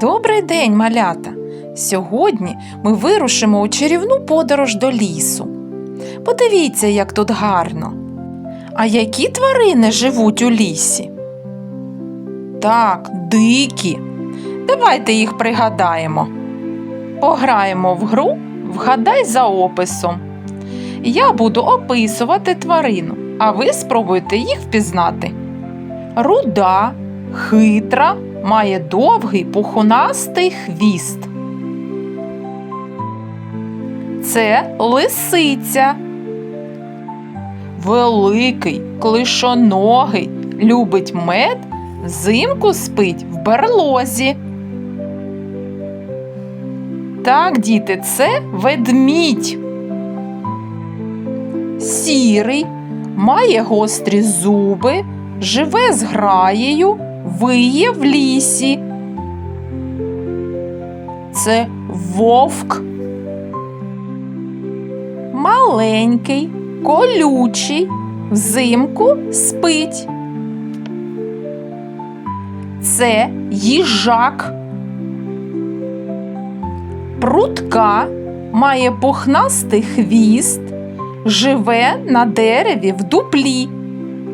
Добрий день, малята! Сьогодні ми вирушимо у чарівну подорож до лісу. Подивіться, як тут гарно. А які тварини живуть у лісі? Так, дикі. Давайте їх пригадаємо. Пограємо в гру Вгадай за описом. Я буду описувати тварину, а ви спробуйте їх впізнати. Руда, хитра, має довгий пухунастий хвіст. Це лисиця. Великий, клишоногий, любить мед, зимку спить в берлозі. Так, діти, це ведмідь. Сірий, має гострі зуби, живе з граєю, виє в лісі. Це вовк. Маленький, колючий, взимку спить. Це їжак. Прутка має пухнастий хвіст, живе на дереві в дуплі,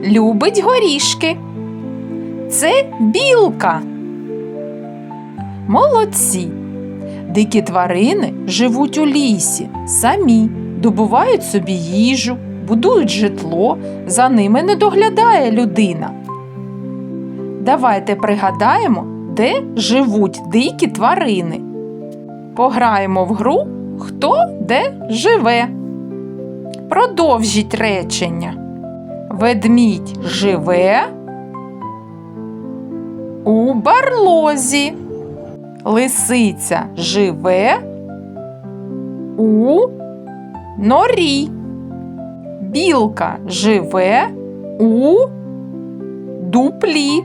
любить горішки. Це білка. Молодці. Дикі тварини живуть у лісі, самі, добувають собі їжу, будують житло, за ними не доглядає людина. Давайте пригадаємо, де живуть дикі тварини. Пограємо в гру Хто де живе. Продовжіть речення. Ведмідь живе у барлозі. Лисиця живе у норі. Білка живе у дуплі.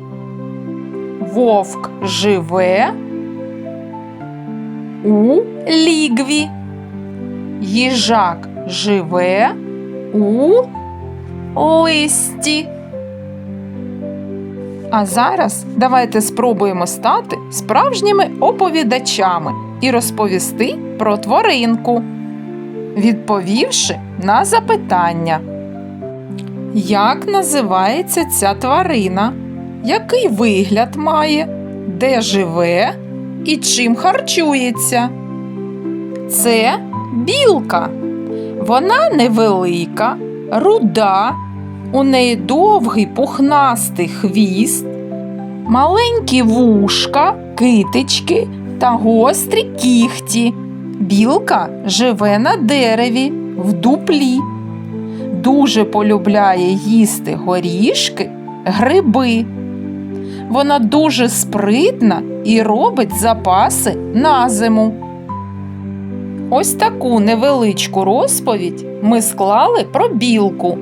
Вовк живе у лігві. Їжак живе у листі. А зараз давайте спробуємо стати справжніми оповідачами і розповісти про тваринку, відповівши на запитання. Як називається ця тварина? Який вигляд має? Де живе і чим харчується? Це білка. Вона невелика, руда, у неї довгий пухнастий хвіст, маленькі вушка, китички та гострі кігті. Білка живе на дереві в дуплі. Дуже полюбляє їсти горішки, гриби. Вона дуже спритна і робить запаси на зиму. Ось таку невеличку розповідь ми склали про білку.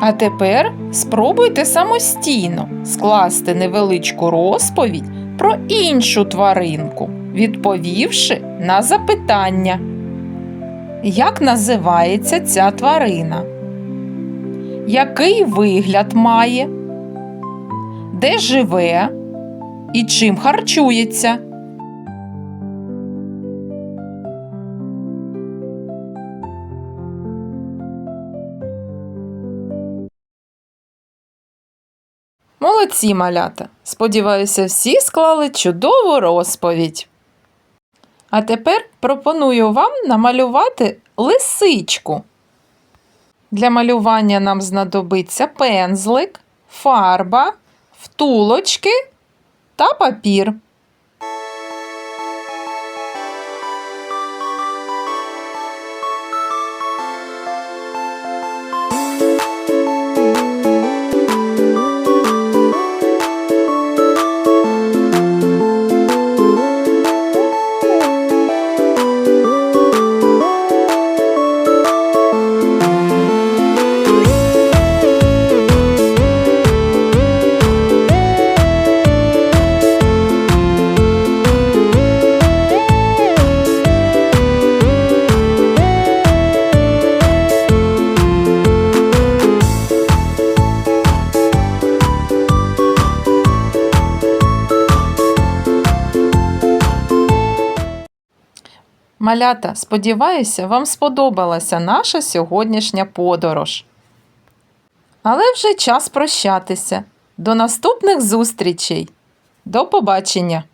А тепер спробуйте самостійно скласти невеличку розповідь про іншу тваринку, відповівши на запитання. Як називається ця тварина? Який вигляд має? Де живе і чим харчується? Молодці малята! Сподіваюся, всі склали чудову розповідь. А тепер пропоную вам намалювати лисичку. Для малювання нам знадобиться пензлик, фарба, втулочки та папір. Малята, сподіваюся, вам сподобалася наша сьогоднішня подорож. Але вже час прощатися. До наступних зустрічей. До побачення!